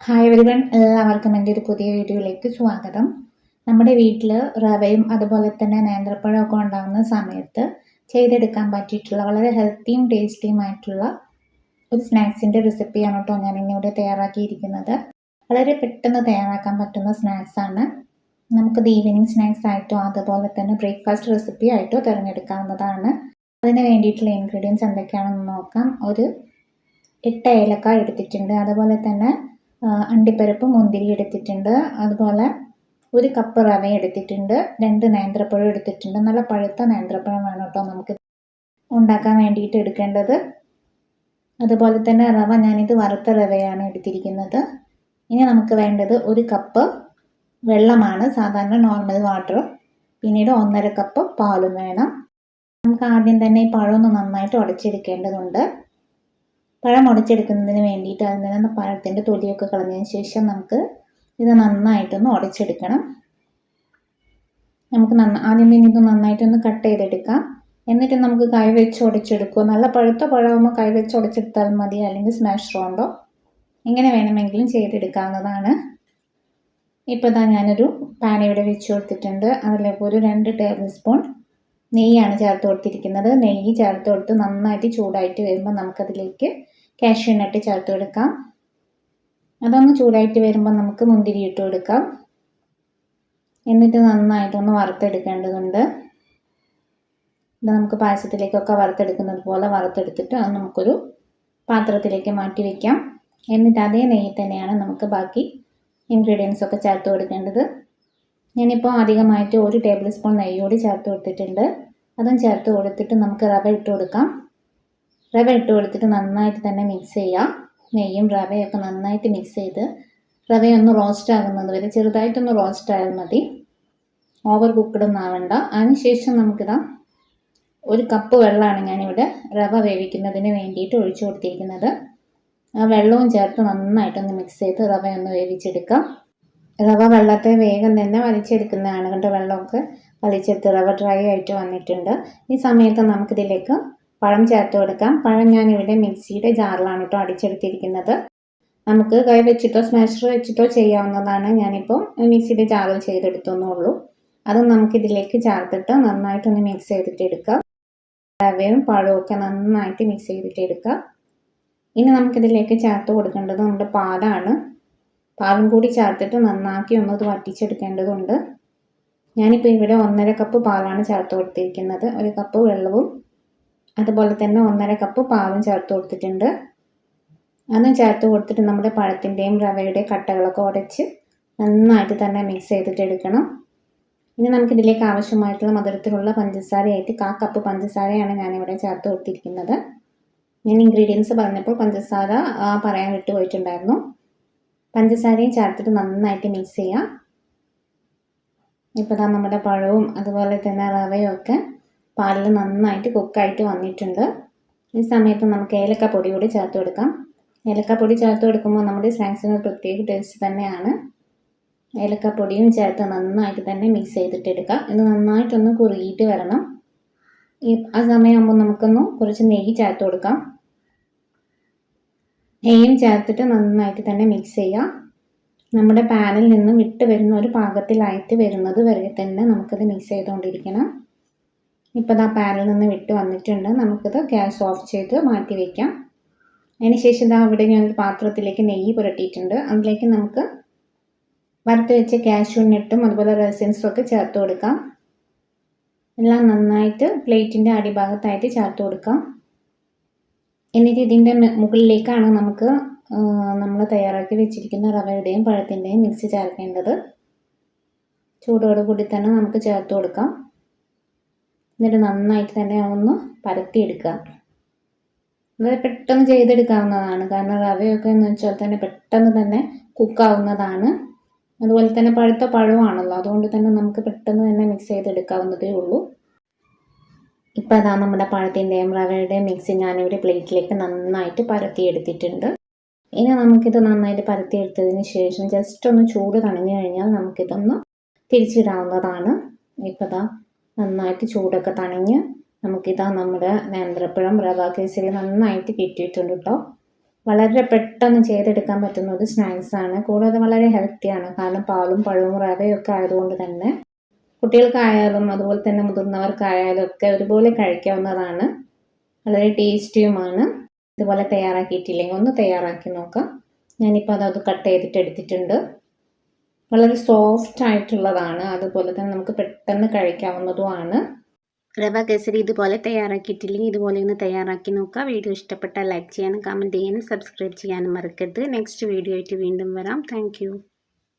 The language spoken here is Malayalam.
ഹായ് എവരിവൺ എല്ലാവർക്കും എന്റെ ഒരു പുതിയ വീഡിയോയിലേക്ക് സ്വാഗതം. നമ്മുടെ വീട്ടിൽ റവയും അതുപോലെ തന്നെ നേന്ത്രപ്പഴമൊക്കെ ഉണ്ടാകുന്ന സമയത്ത് ചെയ്തെടുക്കാൻ പറ്റിയിട്ടുള്ള വളരെ ഹെൽത്തിയും ടേസ്റ്റിയുമായിട്ടുള്ള ഒരു സ്നാക്സിന്റെ റെസിപ്പിയാണ് കേട്ടോ ഞാൻ ഇന്നിവിടെ തയ്യാറാക്കിയിരിക്കുന്നത്. വളരെ പെട്ടെന്ന് തയ്യാറാക്കാൻ പറ്റുന്ന സ്നാക്സാണ് നമുക്കത് ഈവനിങ് സ്നാക്സ് ആയിട്ടോ അതുപോലെ തന്നെ ബ്രേക്ക്ഫാസ്റ്റ് റെസിപ്പി ആയിട്ടോ തിരഞ്ഞെടുക്കാവുന്നതാണ്. അതിന് വേണ്ടിയിട്ടുള്ള ഇൻഗ്രീഡിയൻസ് എന്തൊക്കെയാണെന്ന് നോക്കാം. ഒരു എട്ട് ഏലക്ക എടുത്തിട്ടുണ്ട്. അതുപോലെ തന്നെ അണ്ടിപ്പരിപ്പ് മുന്തിരി എടുത്തിട്ടുണ്ട്. അതുപോലെ ഒരു കപ്പ് റവ എടുത്തിട്ടുണ്ട്. രണ്ട് നേന്ത്രപ്പഴം എടുത്തിട്ടുണ്ട്. നല്ല പഴുത്ത നേന്ത്രപ്പഴം വേണം കേട്ടോ നമുക്ക് ഉണ്ടാക്കാൻ വേണ്ടിയിട്ട് എടുക്കേണ്ടത്. അതുപോലെ തന്നെ റവ ഞാനിത് വറുത്ത റവയാണ് എടുത്തിരിക്കുന്നത്. ഇനി നമുക്ക് വേണ്ടത് ഒരു കപ്പ് വെള്ളമാണ്. സാധാരണ നോർമൽ വാട്ടറും പിന്നീട് ഒന്നര കപ്പ് പാലും വേണം. നമുക്ക് ആദ്യം തന്നെ ഈ പഴമൊന്ന് നന്നായിട്ട് ഉടച്ചെടുക്കേണ്ടതുണ്ട്. പഴം ഉടച്ചെടുക്കുന്നതിന് വേണ്ടിയിട്ട് അതിൽ നിന്ന് പഴത്തിന്റെ തൊലിയൊക്കെ കളഞ്ഞതിന് ശേഷം നമുക്ക് ഇത് നന്നായിട്ടൊന്ന് ഉടച്ചെടുക്കണം. നമുക്ക് നന്ന ആദ്യം തന്നെ ഇത് നന്നായിട്ടൊന്ന് കട്ട് ചെയ്തെടുക്കാം. എന്നിട്ട് നമുക്ക് കൈ വെച്ച് ഉടച്ചെടുക്കുക നല്ല പഴുത്ത പഴമാകുമ്പോൾ കൈ വെച്ച് ഉടച്ചെടുത്താൽ മതി അല്ലെങ്കിൽ സ്മാഷ് റോണ്ടോ ഇങ്ങനെ വേണമെങ്കിലും ചെയ്തെടുക്കാവുന്നതാണ്. ഇപ്പോൾ ഇതാ ഞാനൊരു പാൻ ഇവിടെ വെച്ച് കൊടുത്തിട്ടുണ്ട്. അതിലേക്ക് ഒരു രണ്ട് ടേബിൾ സ്പൂൺ നെയ്യാണ് ചേർത്ത് കൊടുത്തിരിക്കുന്നത്. നെയ്യ് ചേർത്ത് കൊടുത്ത് നന്നായിട്ട് ചൂടായിട്ട് വരുമ്പോൾ നമുക്കതിലേക്ക് കാഷ്യൂ നട്ട് ചേർത്ത് കൊടുക്കാം. അതൊന്ന് ചൂടായിട്ട് വരുമ്പോൾ നമുക്ക് മുന്തിരി ഇട്ട് കൊടുക്കാം. എന്നിട്ട് നന്നായിട്ടൊന്ന് വറുത്തെടുക്കേണ്ടതുണ്ട്. ഇത് നമുക്ക് പായസത്തിലേക്കൊക്കെ വറുത്തെടുക്കുന്നത് പോലെ വറുത്തെടുത്തിട്ട് അത് നമുക്കൊരു പാത്രത്തിലേക്ക് മാറ്റി വയ്ക്കാം എന്നിട്ട് അതേ നെയ്യിൽ തന്നെയാണ് നമുക്ക് ബാക്കി ഇൻഗ്രീഡിയൻസ് ഒക്കെ ചേർത്ത് കൊടുക്കേണ്ടത്. ഞാനിപ്പോൾ അധികമായിട്ട് ഒരു ടേബിൾ സ്പൂൺ നെയ്യോട് ചേർത്ത് കൊടുത്തിട്ടുണ്ട്. അതും ചേർത്ത് കൊടുത്തിട്ട് നമുക്ക് റവ ഇട്ട് കൊടുക്കാം. റവ ഇട്ട് കൊടുത്തിട്ട് നന്നായിട്ട് തന്നെ മിക്സ് ചെയ്യാം. നെയ്യും റവയൊക്കെ നന്നായിട്ട് മിക്സ് ചെയ്ത് റവയൊന്ന് റോസ്റ്റ് ആകുന്നത് വരെ ചെറുതായിട്ടൊന്ന് റോസ്റ്റ് ആയാൽ മതി. ഓവർ കുക്കഡ് ഒന്നും ആവണ്ട. അതിനുശേഷം നമുക്കിതാ ഒരു കപ്പ് വെള്ളമാണ് ഞാനിവിടെ റവ വേവിക്കുന്നതിന് വേണ്ടിയിട്ട് ഒഴിച്ചു കൊടുത്തിരിക്കുന്നത്. ആ വെള്ളവും ചേർത്ത് നന്നായിട്ടൊന്ന് മിക്സ് ചെയ്ത് റവ ഒന്ന് വേവിച്ചെടുക്കാം. റവ വെള്ളത്തെ വേഗം തന്നെ വലിച്ചെടുക്കുന്നതാണ് കണ്ടോ വെള്ളമൊക്കെ വലിച്ചെടുത്ത് റവ ഡ്രൈ ആയിട്ട് വന്നിട്ടുണ്ട്. ഈ സമയത്ത് നമുക്കിതിലേക്ക് പഴം ചേർത്ത് കൊടുക്കാം. പഴം ഞാനിവിടെ മിക്സിയുടെ ജാറിലാണ് കേട്ടോ അടിച്ചെടുത്തിരിക്കുന്നത്. നമുക്ക് കൈ വെച്ചിട്ടോ സ്മാഷർ വെച്ചിട്ടോ ചെയ്യാവുന്നതാണ്. ഞാനിപ്പോൾ മിക്സിയുടെ ജാറിൽ ചെയ്തെടുത്തേ ഉള്ളൂ അത് നമുക്കിതിലേക്ക് ചേർത്തിട്ട് നന്നായിട്ടൊന്ന് മിക്സ് ചെയ്തിട്ട് എടുക്കാം റവയും പഴവും ഒക്കെ നന്നായിട്ട് മിക്സ് ചെയ്തിട്ട് എടുക്കാം ഇനി നമുക്കിതിലേക്ക് ചേർത്ത് കൊടുക്കേണ്ടത് നമ്മുടെ പാലാണ്. പാലും കൂടി ചേർത്തിട്ട് നന്നാക്കി ഒന്ന് ഇത് വറ്റിച്ചെടുക്കേണ്ടതുണ്ട്. ഞാനിപ്പോൾ ഇവിടെ ഒന്നര കപ്പ് പാലാണ് ചേർത്ത് കൊടുത്തിരിക്കുന്നത്. ഒരു കപ്പ് വെള്ളവും അതുപോലെ തന്നെ ഒന്നര കപ്പ് പാലും ചേർത്ത് കൊടുത്തിട്ടുണ്ട്. അതും ചേർത്ത് കൊടുത്തിട്ട് നമ്മുടെ പഴത്തിന്റെയും റവയുടെയും കട്ടകളൊക്കെ ഉടച്ച് നന്നായിട്ട് തന്നെ മിക്സ് ചെയ്തിട്ട് എടുക്കണം. ഇനി നമുക്ക് ഇതിലേക്ക് ആവശ്യമായിട്ടുള്ള മധുരത്തിലുള്ള പഞ്ചസാരയായിട്ട് കാ കപ്പ് പഞ്ചസാരയാണ് ഞാനിവിടെ ചേർത്ത് കൊടുത്തിരിക്കുന്നത്. ഞാൻ ഇൻഗ്രീഡിയൻസ് പറഞ്ഞപ്പോൾ പഞ്ചസാര പറയാൻ വിട്ടുപോയിട്ടുണ്ടായിരുന്നു പഞ്ചസാരയും ചേർത്തിട്ട് നന്നായിട്ട് മിക്സ് ചെയ്യാം. ഇപ്പോൾ നമ്മുടെ പഴവും അതുപോലെ തന്നെ റവയും ഒക്കെ പാലിൽ നന്നായിട്ട് കുക്കായിട്ട് വന്നിട്ടുണ്ട്. ഈ സമയത്ത് നമുക്ക് ഏലക്കപ്പൊടി കൂടി ചേർത്ത് കൊടുക്കാം. ഏലക്കപ്പൊടി ചേർത്ത് കൊടുക്കുമ്പോൾ നമ്മുടെ സ്നാക്സിന് പ്രത്യേക ടേസ്റ്റ് തന്നെയാണ്. ഏലക്കപ്പൊടിയും ചേർത്ത് നന്നായിട്ട് തന്നെ മിക്സ് ചെയ്തിട്ട് എടുക്കാം. ഇത് നന്നായിട്ടൊന്ന് കുറുകിയിട്ട് വരണം. ഈ ആ സമയമാകുമ്പോൾ നമുക്കൊന്ന് കുറച്ച് നെയ്യ് ചേർത്ത് കൊടുക്കാം. നെയ്യും ചേർത്തിട്ട് നന്നായിട്ട് തന്നെ മിക്സ് ചെയ്യാം. നമ്മുടെ പാനിൽ നിന്ന് വിട്ട് വരുന്ന ഒരു പാകത്തിലായിട്ട് വരുന്നത് വരെ തന്നെ നമുക്കത് മിക്സ് ചെയ്തുകൊണ്ടിരിക്കണം. ഇപ്പോൾ ആ പാനിൽ നിന്ന് വിട്ട് വന്നിട്ടുണ്ട്. നമുക്കിത് ഗ്യാസ് ഓഫ് ചെയ്ത് മാറ്റി വയ്ക്കാം അതിനുശേഷം ഇതാ അവിടെ ഞാൻ പാത്രത്തിലേക്ക് നെയ്യ് പുരട്ടിയിട്ടുണ്ട്. അതിലേക്ക് നമുക്ക് വറുത്ത് വെച്ച കാഷ്യൂ നട്ടും അതുപോലെ റെസിൻസും ഒക്കെ ചേർത്ത് കൊടുക്കാം. എല്ലാം നന്നായിട്ട് പ്ലേറ്റിന്റെ അടിഭാഗത്തായിട്ട് ചേർത്ത് കൊടുക്കാം. എന്നിട്ട് ഇതിന്റെ മുകളിലേക്കാണ് നമുക്ക് നമ്മൾ തയ്യാറാക്കി വെച്ചിരിക്കുന്ന റവയുടെയും പഴത്തിന്റെയും മിക്സ് ചേർക്കേണ്ടത്. ചൂടോടുകൂടി തന്നെ നമുക്ക് ചേർത്ത് കൊടുക്കാം. എന്നിട്ട് നന്നായിട്ട് തന്നെ ഒന്ന് പരത്തിയെടുക്കുക. അത് പെട്ടെന്ന് ചെയ്തെടുക്കാവുന്നതാണ്. കാരണം റവയൊക്കെ എന്ന് വെച്ചാൽ തന്നെ പെട്ടെന്ന് തന്നെ കുക്കാവുന്നതാണ്. അതുപോലെ തന്നെ പഴുത്ത പഴമാണല്ലോ. അതുകൊണ്ട് തന്നെ നമുക്ക് പെട്ടെന്ന് തന്നെ മിക്സ് ചെയ്തെടുക്കാവുന്നതേ ഉള്ളൂ. ഇപ്പോൾ അതാ നമ്മുടെ പഴത്തിന്റെയും റവയുടെയും മിക്സ് ഞാനിവിടെ പ്ലേറ്റിലേക്ക് നന്നായിട്ട് പരത്തിയെടുത്തിട്ടുണ്ട്. ഇനി നമുക്കിത് നന്നായിട്ട് പരത്തിയെടുത്തതിന് ശേഷം ജസ്റ്റ് ഒന്ന് ചൂട് തണിഞ്ഞു കഴിഞ്ഞാൽ നമുക്കിതൊന്ന് തിരിച്ചിടാവുന്നതാണ്. ഇപ്പോൾ ഇതാ നന്നായിട്ട് ചൂടൊക്കെ തണിഞ്ഞ് നമുക്കിതാ നമ്മുടെ നേന്ത്രപ്പഴം റവ കേസരി നന്നായിട്ട് കിട്ടിയിട്ടുണ്ട് കേട്ടോ. വളരെ പെട്ടെന്ന് ചെയ്തെടുക്കാൻ പറ്റുന്ന ഒരു സ്നാക്സാണ് കൂടാതെ വളരെ ഹെൽത്തിയാണ് കാരണം പാലും പഴവും റവയൊക്കെ ആയതുകൊണ്ട് തന്നെ കുട്ടികൾക്കായാലും അതുപോലെ തന്നെ മുതിർന്നവർക്കായാലും ഒക്കെ ഒരുപോലെ കഴിക്കാവുന്നതാണ്. വളരെ ടേസ്റ്റിയുമാണ് ഇതുപോലെ തയ്യാറാക്കിയിട്ടില്ലെങ്കിൽ ഒന്ന് തയ്യാറാക്കി നോക്കാം. ഞാനിപ്പോൾ അതത് കട്ട് ചെയ്തിട്ട് എടുത്തിട്ടുണ്ട്. വളരെ സോഫ്റ്റ് ആയിട്ടുള്ളതാണ്. അതുപോലെ തന്നെ നമുക്ക് പെട്ടെന്ന് കഴിക്കാവുന്നതുമാണ്. റവ കേസരി ഇതുപോലെ തയ്യാറാക്കിയിട്ടില്ലെങ്കിൽ ഇതുപോലെ ഒന്ന് തയ്യാറാക്കി നോക്കുക. വീഡിയോ ഇഷ്ടപ്പെട്ടാൽ ലൈക്ക് ചെയ്യാനും കമന്റ് ചെയ്യാനും സബ്സ്ക്രൈബ് ചെയ്യാനും മറക്കരുത്. നെക്സ്റ്റ് വീഡിയോ ആയിട്ട് വീണ്ടും വരാം. താങ്ക്